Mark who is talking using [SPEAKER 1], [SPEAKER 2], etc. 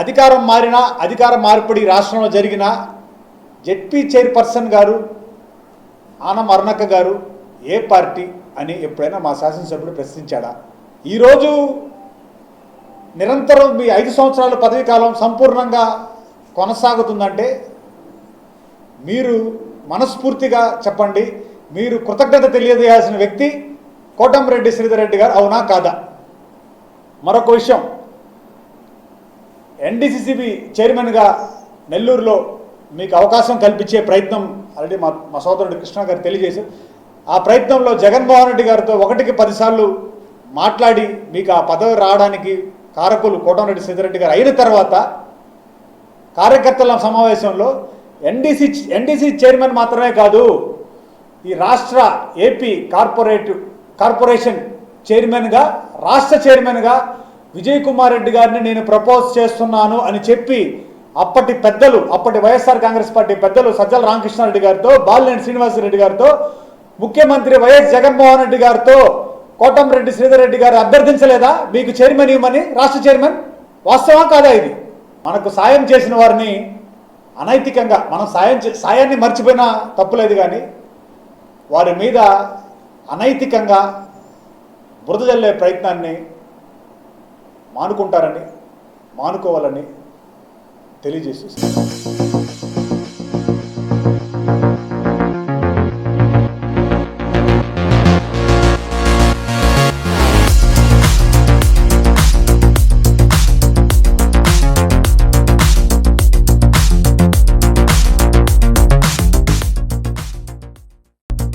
[SPEAKER 1] అధికారం మారినా అధికార మార్పిడి రాష్ట్రంలో జరిగిన జెడ్పీ చైర్పర్సన్ గారు ఆనం అరుణక్క గారు ఏ పార్టీ అని ఎప్పుడైనా మా శాసనసభ్యుడు ప్రశ్నించాడా? ఈరోజు నిరంతరం మీ ఐదు సంవత్సరాల పదవీ కాలం సంపూర్ణంగా కొనసాగుతుందంటే మీరు మనస్ఫూర్తిగా చెప్పండి. మీరు కృతజ్ఞత తెలియజేయాల్సిన వ్యక్తి కోటంరెడ్డి శ్రీధర్ రెడ్డి గారు. అవునా కాదా? మరొక విషయం. ఎన్డీసీసీబీ చైర్మన్గా నెల్లూరులో మీకు అవకాశం కల్పించే ప్రయత్నం ఆల్రెడీ మా మా సోదరుడు కృష్ణ గారు తెలియజేశారు. ఆ ప్రయత్నంలో జగన్మోహన్ రెడ్డి గారితో ఒకటికి పదిసార్లు మాట్లాడి మీకు ఆ పదవి రావడానికి కారకులు కోటంరెడ్డి సిద్ధిరెడ్డి గారు అయిన తర్వాత కార్యకర్తల సమావేశంలో ఎన్డీసీ ఎన్డీసీ చైర్మన్ మాత్రమే కాదు ఈ రాష్ట్ర ఏపీ కార్పొరేట్ కార్పొరేషన్ చైర్మన్గా రాష్ట్ర చైర్మన్గా విజయ్ కుమార్ రెడ్డి గారిని నేను ప్రపోజ్ చేస్తున్నాను అని చెప్పి అప్పటి పెద్దలు అప్పటి వైఎస్ఆర్ కాంగ్రెస్ పార్టీ పెద్దలు సజ్జల రామకృష్ణారెడ్డి గారితో బాలినేని శ్రీనివాసరెడ్డి గారితో ముఖ్యమంత్రి వైఎస్ జగన్మోహన్ రెడ్డి గారితో కోటంరెడ్డి శ్రీధర్ రెడ్డి గారు అభ్యర్థించలేదా? మీకు చైర్మన్ ఇవ్వమని? రాష్ట్ర చైర్మన్? వాస్తవం కాదా ఇది? మనకు సాయం చేసిన వారిని అనైతికంగా మనం సాయం చే- సాయాన్ని మర్చిపోయినా తప్పులేదు కానీ వారి మీద అనైతికంగా బురద జల్లే ప్రయత్నాన్ని మానుకుంటారని మానుకోవాలని తెలియజేసి